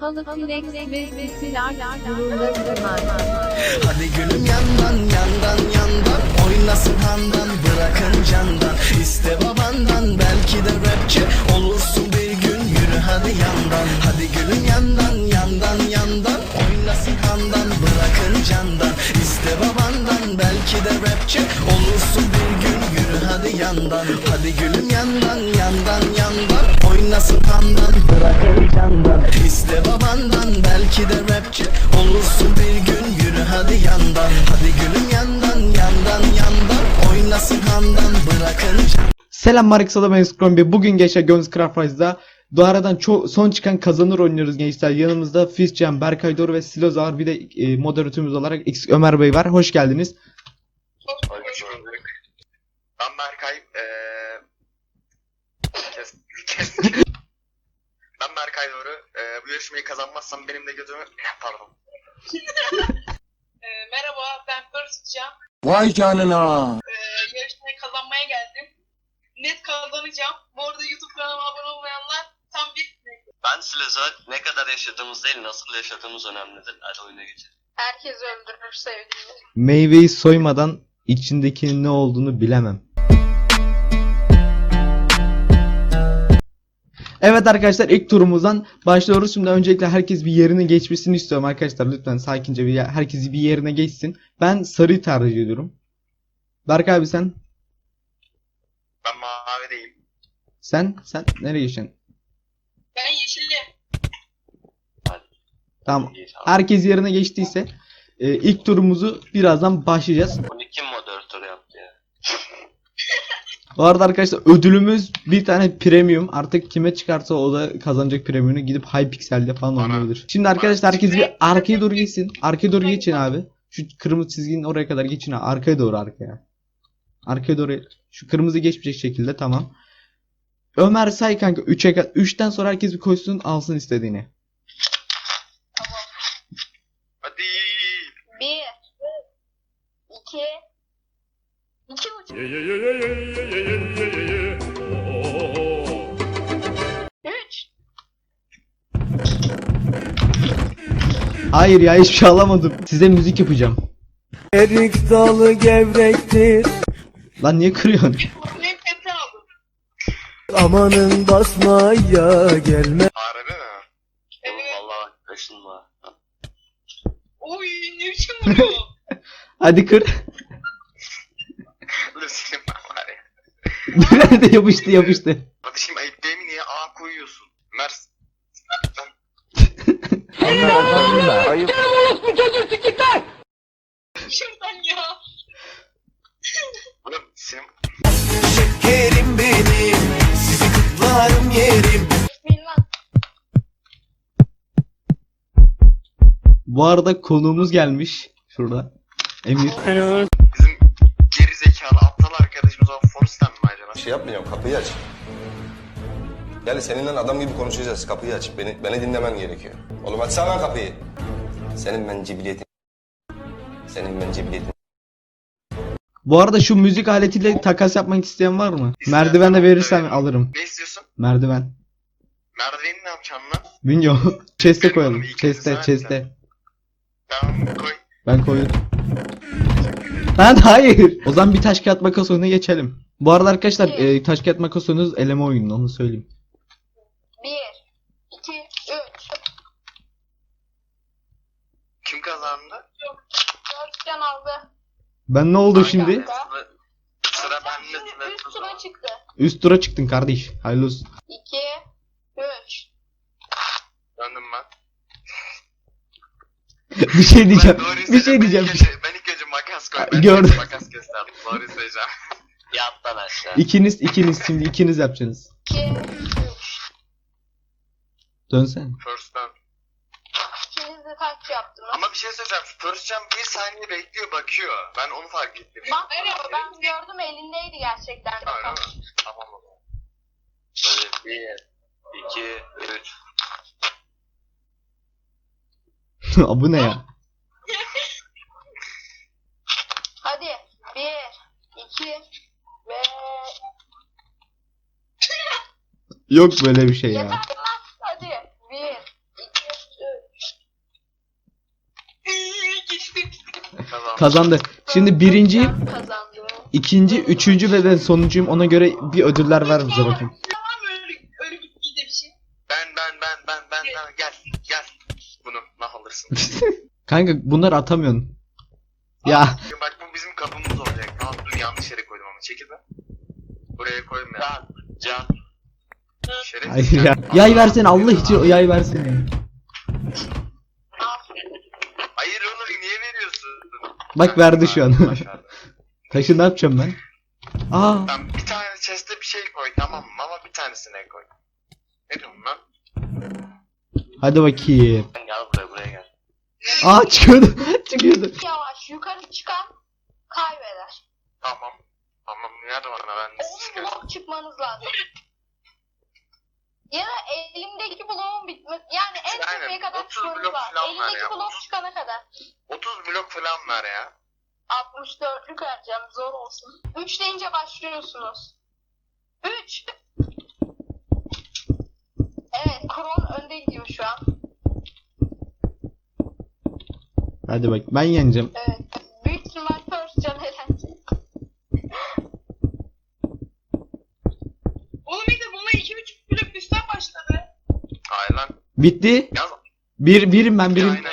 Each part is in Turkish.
Halı flex ve sesiler gururla tırman. Hadi gülüm yandan yandan yandan. Oynasın handan bırakın candan. İste babandan belki de rapçi Olursun bir gün. Yürü hadi yandan. Hadi gülüm yandan yandan yandan. Oynasın handan bırakın candan. İste babandan belki de rapçi Olursun bir gün yandan Hadi gülüm yandan yandan yandan Oynasın handan bırakın candan İste babandan belki de rapçi Olursun bir gün yürü hadi yandan Hadi gülüm yandan yandan yandan Oynasın handan bırakın candan Selam Sada ben Scrumby. Bugün gençler Guns Craft Rise'da Doğaradan ço- son çıkan kazanır oynuyoruz gençler. Yanımızda Fizcan, Berkay Doğru ve Siloz var. Bir de e, moderatörümüz olarak X Ömer Bey var. Hoş geldiniz. Hoş bulduk. Ben Berkay. Eee kes, kes. ben Berkay Doğru. Eee bu yarışmayı kazanmazsam benim de gözümü... Pardon. Ee, merhaba, ben Barışcan. Vay canına. Ee, yarışmayı kazanmaya geldim. Net kazanacağım. Bu arada YouTube kanalıma abone olmayanlar tam bir Ben Slezak ne kadar yaşadığımız değil nasıl yaşadığımız önemlidir. Hadi oyuna geçelim. Herkes öldürür sevdiğini. Meyveyi soymadan içindekinin ne olduğunu bilemem. Evet arkadaşlar ilk turumuzdan başlıyoruz. Şimdi öncelikle herkes bir yerine geçmesini istiyorum arkadaşlar. Lütfen sakince bir herkes bir yerine geçsin. Ben sarıyı tercih ediyorum. Berkay abi sen? Ben mavideyim. Sen? Sen nereye geçeceksin? Ben yeşilli. Tamam. Herkes yerine geçtiyse e, ilk turumuzu birazdan başlayacağız. Bunu kim moderatör yaptı ya? Bu arada arkadaşlar ödülümüz bir tane premium. Artık kime çıkarsa o da kazanacak premium'u gidip Hypixel'de falan oynayabilir. Şimdi arkadaşlar herkes bir arkaya doğru geçsin. Arkaya doğru geçin abi. Şu kırmızı çizginin oraya kadar geçin abi. Arkaya doğru arkaya. Arkaya doğru. Şu kırmızı geçmeyecek şekilde tamam. Ömer say kanka 3'e 3'ten sonra herkes bir koysun alsın istediğini. Hayır ya hiçbir şey alamadım. Size müzik yapacağım. Erik dalı gevrektir Lan niye kırıyorsun? Benim pepe aldım. Amanın basmaya gelme Harbi mi? Oğlum Evet. valla kaşınma. Oy ne biçim. Hadi kır. Lucy'nin ben var ya. Nerede yapıştı yapıştı. Kardeşim ayıp değil mi niye A koyuyorsun? Mers. Ayıp. Şuradan ya. Oğlum senin Şekerim benim Sizi kutlarım yerim. Bu arada konuğumuz gelmiş. Şurada. Emir. bizim geri zekalı aptal arkadaşımız o Forrest'ten mi acaba? şey yapmayacağım kapıyı aç. Yani seninle adam gibi konuşacağız kapıyı aç. Beni, beni dinlemen gerekiyor. Oğlum açsana lan kapıyı. Senin ben cibiliyetin. Senin ben cibiliyetin. Bu arada şu müzik aletiyle takas yapmak isteyen var mı? Merdiven de verirsen alırım. Ne istiyorsun? Merdiven. Merdiveni ne yapacaksın lan? Bilmiyorum. Chest'e koyalım. Chest'e, chest'e. Tamam koy. Ben koydum. Lan hayır. O zaman bir taş kağıt makas oyununa geçelim. Bu arada arkadaşlar e, taş kağıt makas oyununuz eleme oyunu onu söyleyeyim. Bir. iki, Üç. Kim kazandı? Barışcan aldı. Ben ne oldu şimdi? Sıra, sıra bende. Üst, sıra üst tura çıktı. Üst tura çıktın kardeş. Hayırlı olsun. İki. Üç. Döndüm ben. bir şey diyeceğim. Ben doğruyu Bir şey Ben diyeceğim. ilk önce, ben ilk önce makas koy. Ben Gördüm. makas gösterdim. Doğruyu söyleyeceğim. Yat lan aşağı. İkiniz ikiniz şimdi ikiniz yapacaksınız. İki. Üç. Dönsene. First down. İkiniz de taç yaptınız. Ama bir şey söyleyeceğim. First jump bir saniye bekliyor bakıyor. Ben onu fark ettim. Bak ben gördüm elindeydi gerçekten. Öyle mi? Tamam o zaman. Hadi bir, iki, üç. Bu ne ya? Hadi. Bir. iki Ve... Yok böyle bir şey ya. Yeter lan. Hadi. Bir. iki Kazandı. Şimdi birinci, Kazandı. ikinci, üçüncü ve ben sonuncuyum. Ona göre bir ödüller ver bize bakayım. Var mı öyle, öyle gittiği de bir şey? Ben ben ben ben ben ben gel gel. Bunu nah alırsın. Kanka bunları atamıyorsun. Ya Bak bu bizim kapımız olacak. Tamam dur yanlış yere koydum ama çekil be. Buraya koyma ya. Can. Şeref. hayır ya. Yay versene Allah için o yay versene. Hayır onu niye veriyorsun? Bak verdi şu an. Taşı ne yapacağım ben? Aa Tamam bir tane chest'e bir şey koy tamam mı? Ama bir tanesine koy. Ne diyorsun lan? hadi bakayım. Gel buraya buraya gel. Aa çıkıyordu. çıkıyordu. Yavaş yukarı çıkan kaybeder. Tamam. Tamam nerede bana ben de 10 blok çıkmanız lazım. Ya da elimdeki bloğun bitme yani en Aynen, tepeye kadar 30 çıkmanız blok lazım. falan var Elimdeki ya, blok 30. çıkana kadar. 30 blok falan ver ya. 64'lük vereceğim zor olsun. 3 deyince başlıyorsunuz. 3 Evet Kron önde gidiyor şu an. Hadi bak ben yeneceğim. Evet. Büyük ihtimal first can eğlence. Oğlum iyi de bununla 2-3 blok üstten başladı. Hayır lan. Bitti. Yaz. Bir birim ben birim. Aynen.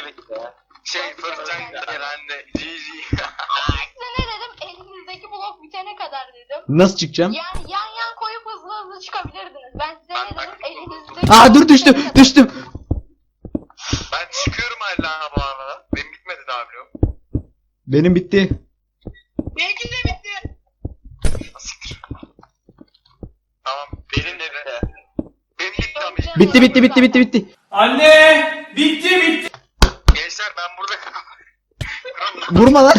Nasıl çıkacağım? Yani yan yan koyup hızlı hızlı çıkabilirdiniz. Ben size ne dedim? Elinizdeki Aa dur düştüm düştüm. ben çıkıyorum hala bu arada. Benim bitmedi daha biliyorum. Benim bitti. Benimki de bitti. Tamam. Benim de bitti. Benim bitti ama. Bitti bitti bitti bitti bitti. Gençler ben burada Vurma lan.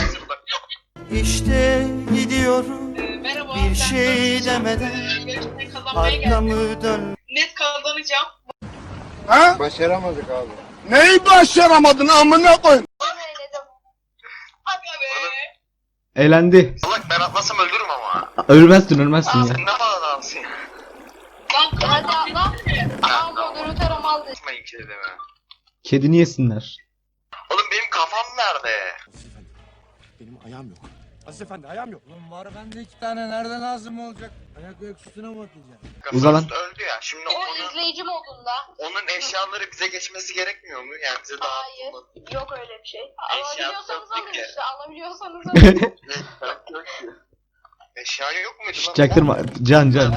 İşte gidiyorum Ee, merhaba. bir ben şey demeden Ee, arkamı dön. Net kazanacağım. Başaramadık abi. Neyi başaramadın amına koy? Bunu eledim. Aga be. Elendi. Salak ben atlasam öldürürüm ama. Ölmezsin ölmezsin ya. Sen ne mal adamsın ya. Lan hadi atla. Al moderatörüm aldı. Atmayın kedime. Kedini yesinler. Oğlum benim kafam nerede? Benim ayağım yok. Aziz efendi ayağım yok. Oğlum var bende iki tane nereden lazım olacak? Ayak ölçüsüne mi atacağım? Uzalan. Öldü ya. Şimdi O onun, izleyici modunda. onun eşyaları bize geçmesi gerekmiyor mu? Yani bize daha Hayır. Yok öyle bir şey. Eşya Alabiliyorsanız alın sattık ya. işte. Alabiliyorsanız alın. Eşya yok muydu Şşş, lan? Çaktırma. Can can.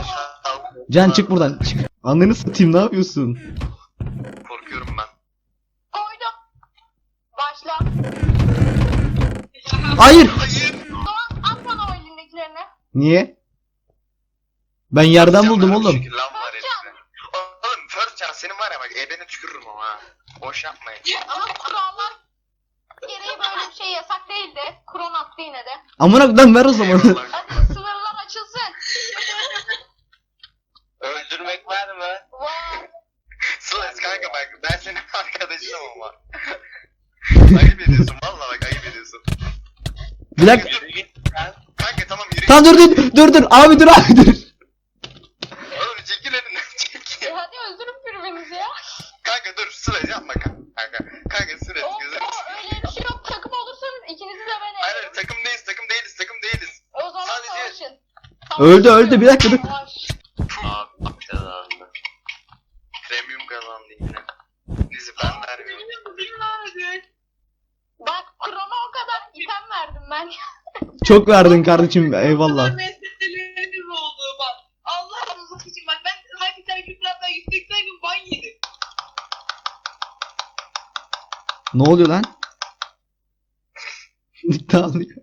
Can çık buradan. Çık. Ananı satayım ne yapıyorsun? Korkuyorum ben. Koydum. Başla. Hayır. Niye? Ben yerden buldum oğlum. Çünkü lan var elimde. Oğlum first chance senin var ya bak ebene tükürürüm ama ha. Boş yapmayın. Ama kurallar gereği böyle bir şey yasak değildi. Kron attı yine de. Amına koyayım ver o zaman. Eyvallah. Hadi sınırlar açılsın. Öldürmek var mı? Vay. Sıla kanka bak ben senin arkadaşınım ama. ayıp ediyorsun valla bak ayıp ediyorsun. Bir dakika. Yürü git sen. Tamam dur dur dur dur abi dur abi dur. Oğlum çekil elinden çekil. E hadi öldürün birbirinizi ya. Kanka dur Sıla yapma kanka. Kanka, Sıla Oo, gözünü öyle bir şey yok. Takım olursanız ikinizi de ben Hayır takım değiliz takım değiliz takım değiliz. O zaman sadece- savaşın. Öldü, öldü, bir dakika, dur. Abi kazandı. Premium kazandı yine. Bizi ben vermiyorum. Bak Kron'a o kadar item verdim ben. Çok verdin kardeşim eyvallah. meseleleriniz oldu bak. Allah rızık için bak ben hangi hareketlerden 180 gün ban yedim. Ne oluyor lan? Dağılıyor.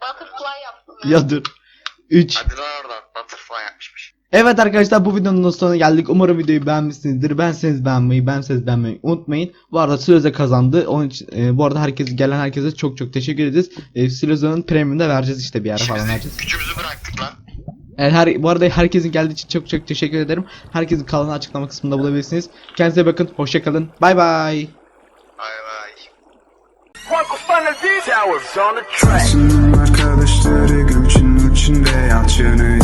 Butterfly yaptım ya. Ya dur. 3. Hadi lan. Evet arkadaşlar bu videonun sonuna geldik. Umarım videoyu beğenmişsinizdir. Beğenseniz beğenmeyi, beğenseniz beğenmeyi unutmayın. Bu arada Silöz'e kazandı. Onun için, e, bu arada herkes gelen herkese çok çok teşekkür ederiz. E, Silöz'ün premium'u da vereceğiz işte bir ara falan vereceğiz. Gücümüzü bıraktık lan. Evet, her, bu arada herkesin geldiği için çok çok teşekkür ederim. Herkesin kanalını açıklama kısmında bulabilirsiniz. Kendinize bakın. Hoşça kalın. Bay bay. Bay bay. Arkadaşları göçün içinde yalçını